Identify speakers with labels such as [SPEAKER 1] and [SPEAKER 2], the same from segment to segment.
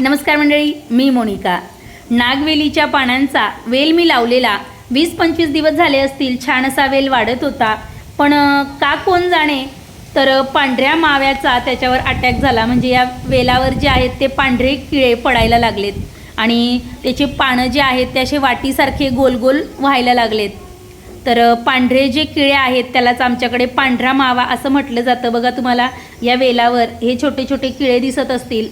[SPEAKER 1] नमस्कार मंडळी मी मोनिका. नागवेलीच्या पानांचा वेल मी लावलेला. वीस पंचवीस दिवस झाले असतील छान असा वेल वाढत होता. पण का कोण जाणे? तर पांढऱ्या माव्याचा त्याच्यावर अटॅक झाला. म्हणजे या वेलावर जे आहेत ते पांढरे किळे पडायला लागलेत. आणि त्याचे पानं जे आहेत ते असे वाटीसारखे गोल गोल व्हायला लागलेत. तर पांढरे जे किळे आहेत त्यालाच आमच्याकडे पांढरा मावा असं म्हटलं जातं. बघा तुम्हाला या वेलावर हे छोटे छोटे किळे दिसत असतील.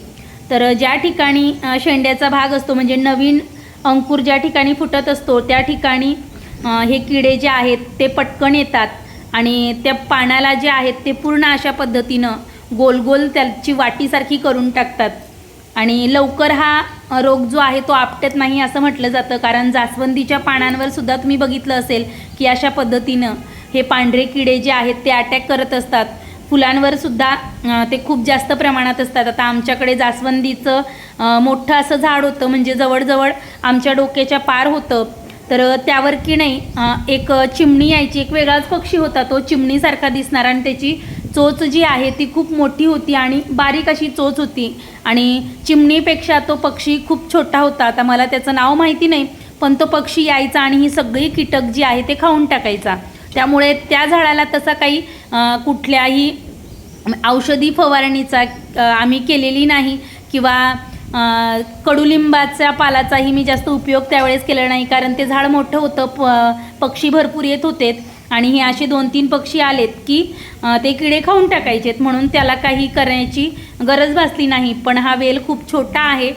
[SPEAKER 1] तर ज्या ठिकाणी शेंड्याचा भाग असतो म्हणजे नवीन अंकुर ज्या ठिकाणी फुटत असतो त्या ठिकाणी हे किडे जे आहेत ते पटकन येतात. आणि त्या पानाला जे आहेत ते पूर्ण अशा पद्धतीनं गोल गोल त्याची वाटीसारखी करून टाकतात. आणि लवकर हा रोग जो आहे तो आपटत नाही असं म्हटलं जातं. कारण जास्वंदीच्या पानांवर सुद्धा तुम्ही बघितलं असेल की अशा पद्धतीनं हे पांढरे किडे जे आहेत ते अटॅक करत असतात. फुलांवर सुद्धा ते खूप जास्त प्रमाणात असतात. आता आमच्याकडे जास्वंदीचं मोठं असं झाड होतं म्हणजे जवळजवळ आमच्या डोक्याच्या पार होतं. तर त्यावर की नाही एक चिमणी यायची एक वेगळाच पक्षी होता. तो चिमणीसारखा दिसणार आणि त्याची चोच जी आहे ती खूप मोठी होती आणि बारीक अशी चोच होती. आणि चिमणीपेक्षा तो पक्षी खूप छोटा होता. आता मला त्याचं नाव माहिती नाही पण तो पक्षी यायचा आणि ही सगळी कीटक जी आहे ते खाऊन टाकायचा. त्यामुळे त्या झाडाला तसा काही कुठल्याही औषधी फवारणीचा आम्ही केलेली नाही किंवा कडुलिंबाच्या पालाचाही मी जास्त उपयोग त्यावेळेस केला नाही. कारण ते झाड मोठं होतं प पक्षी भरपूर येत होते आणि हे असे दोन तीन पक्षी आलेत की ते किडे खाऊन टाकायचेत म्हणून त्याला काही करण्याची गरज भासली नाही. पण हा वेल खूप छोटा आहे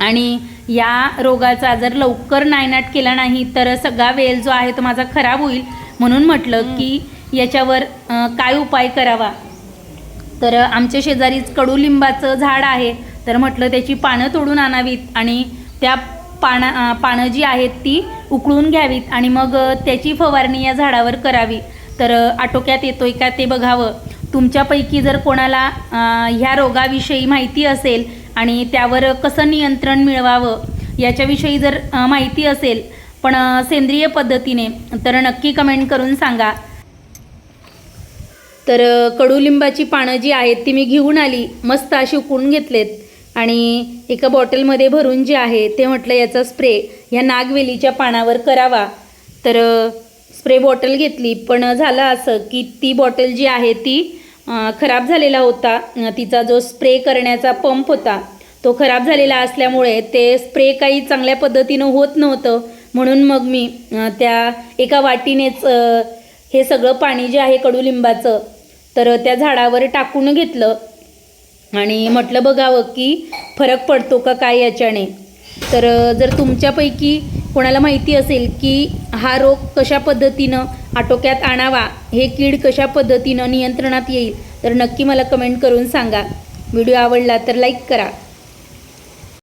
[SPEAKER 1] आणि या रोगाचा जर लवकर नायनाट केला नाही तर सगळा वेल जो आहे तो माझा खराब होईल. म्हणून म्हटलं की याच्यावर काय उपाय करावा? तर आमच्या शेजारीच कडुलिंबाचं झाड आहे. तर म्हटलं त्याची पानं तोडून आणावीत आणि त्या पाना पानं जी आहेत ती उकळून घ्यावीत आणि मग त्याची फवारणी या झाडावर करावी. तर आटोक्यात येतोय का ते बघावं. तुमच्यापैकी जर कोणाला ह्या रोगाविषयी माहिती असेल आणि त्यावर कसं नियंत्रण मिळवावं याच्याविषयी जर माहिती असेल पण सेंद्रिय पद्धतीने. तर नक्की कमेंट करून सांगा. तर कडुलिंबाची पानं जी आहेत ती मी घेऊन आली. मस्त अशी उकळून घेतलेत. आणि एका बॉटलमध्ये भरून जे आहे ते म्हटलं याचा स्प्रे. ह्या नागवेलीच्या पानावर करावा. तर स्प्रे बॉटल घेतली. पण झालं असं की ती बॉटल जी आहे ती खराब झालेला होता. तिचा जो स्प्रे करण्याचा पंप होता तो खराब झालेला असल्यामुळे ते स्प्रे काही चांगल्या पद्धतीनं होत नव्हतं. म्हणून मग मी त्या एका वाटीनेच हे सगळं पाणी जे आहे कडुलिंबाचं तर त्या झाडावर टाकून घेतलं. आणि म्हटलं बघावं की फरक पडतो का काय याच्याने. तर जर तुमच्यापैकी कोणाला माहिती असेल की हा रोग कशा पद्धतीनं आटोक्यात आणावा हे कीड कशा पद्धतीनं नियंत्रणात येईल तर नक्की मला कमेंट करून सांगा. व्हिडिओ आवडला तर लाईक करा.